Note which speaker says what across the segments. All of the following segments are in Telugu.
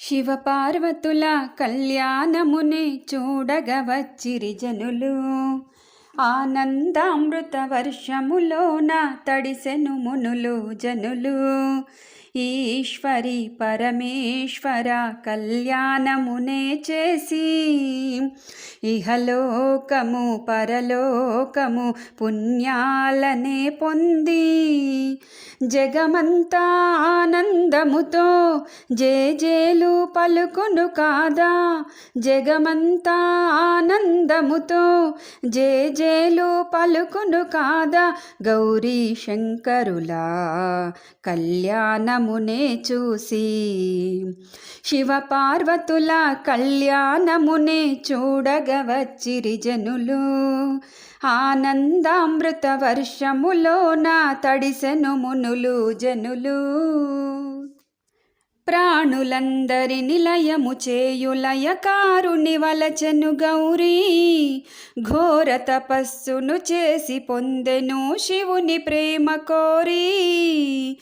Speaker 1: శివపార్వతుల కళ్యాణముని చూడగవచ్చిరి జనులు. ఆనందామృత వర్షములోన తడిసెను మునులు జనులు. ఈశ్వరి పరమేశ్వర కళ్యాణమునే చేసి ఇహలోకము పరలోకము పుణ్యాలనే పొంది జగమంతా ఆనందముతో జేజేలు పలుకును కాదా? జగమంతా ఆనందముతో జేజేలు పలుకును కాదా గౌరీ శంకరులా? కళ్యాణమునే చూసి శివపార్వతుల కళ్యాణమునే చూడగవచ్చిరి జనులు. ఆనందామృత నా తడిసెను మునులు జనులు. ప్రాణులందరి నిలయము చేయులయకారుని వలచెను గౌరీ. ఘోర తపస్సును చేసి పొందెను శివుని ప్రేమ కోరి.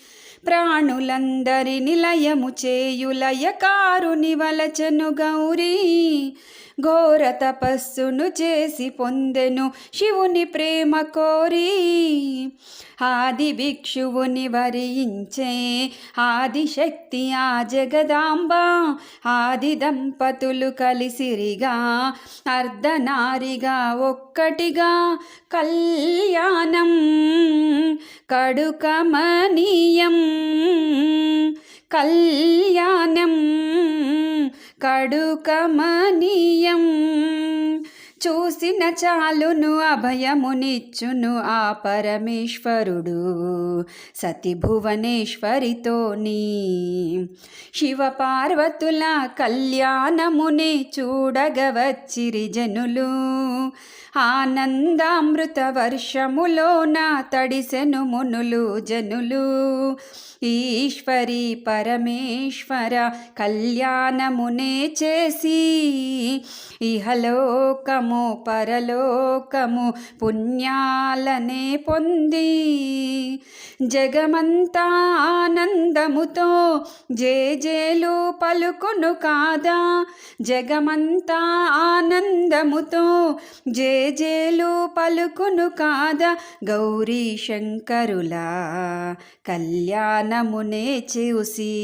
Speaker 1: ప్రాణులందరి నిలయము చేయులయకారుని వలచెను గౌరీ. ఘోర తపస్సును చేసి పొందెను శివుని ప్రేమ కోరి. ఆది భిక్షువుని వరించే ఆదిశక్తి ఆ జగదాంబ. ఆది దంపతులు కలిసిరిగా అర్ధనారిగా ఒక్కటిగా కళ్యాణం కడుకమనీయం. కల్ కడుకమనీయం చూసిన చాలును అభయమునిచ్చును ఆ పరమేశ్వరుడు. సతి భువనేశ్వరితోని శివ పార్వతుల కళ్యాణముని చూడగవచ్చిరి జనులు. ఆనందామృత వర్షములోన తడిసెను మునులు జనులు. ఈశ్వరి పరమేశ్వర కళ్యాణమునే చేసి ఇహలోకం లోకము పరలోకము పుణ్యాలనే పొంది జగమంతా ఆనందముతో జేజేలు పలుకును కాదా? జగమంతా ఆనందముతో జేజేలు పలుకును కాదా? గౌరీ శంకరులా కళ్యాణమునే చూసి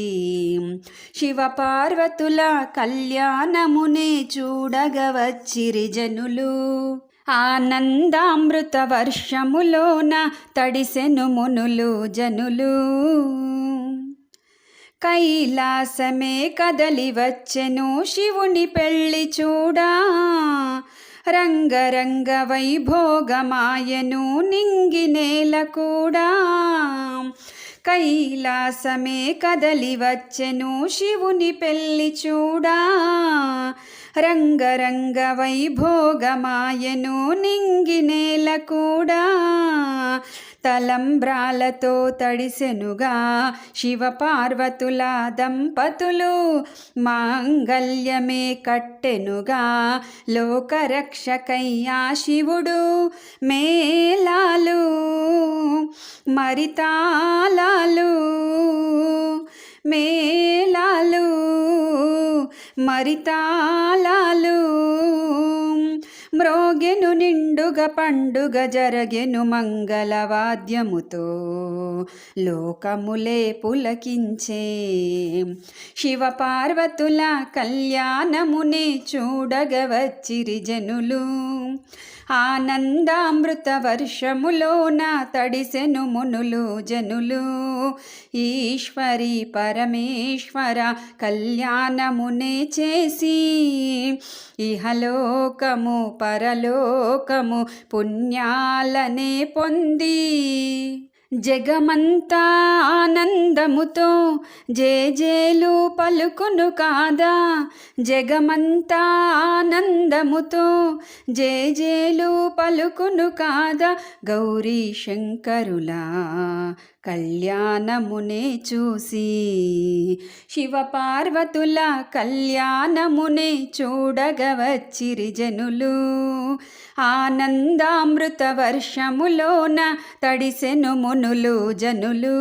Speaker 1: శివ పార్వతుల కళ్యాణమునే చూడగవచ్చిరి తడిసెనులు ఆనందామృత వర్షములోన తడిసెను మునులు జనులు. కైలాసమే కదలి వచ్చెను శివుని పెళ్ళి చూడా. రంగరంగ వైభోగమాయను నింగి నేల కూడా. కైలాసమే కదలి వచ్చెను శివుని పెళ్ళి చూడా. రంగరంగ వైభోగమాయను నింగి నేల కూడా. తలంబ్రాలతో తడిసెనుగా శివపార్వతుల దంపతులు మాంగల్యమే కట్టెనుగా. లోకరక్షకయ్యా శివుడు మేళాలు మరితాలా మేళాలు మరితాళాలు. మ్రోగెను నిండుగ పండుగ జరగెను మంగళవాద్యముతో లోకములే పులకించే. శివపార్వతుల కళ్యాణమునే చూడగ వచ్చిరి జనులు. ఆనందామృత వర్షములోన తడిసెను మునులు జనులు. ఈశ్వరి పరమేశ్వర కళ్యాణమునే చేసి ఇహలోకము పరలోకము పుణ్యాలనే పొంది జగమంతా ఆనందముతో జేజేలు పలుకును కాదా? జగమంతా ఆనందముతో జేజేలు పలుకును కాదా? గౌరీ శంకరులా కళ్యాణమునే చూసి శివ పార్వతుల కళ్యాణమునే చూడగవచ్చిరి జనులు. ఆనందామృత వర్షములోన తడిసెను మునులు జనులు.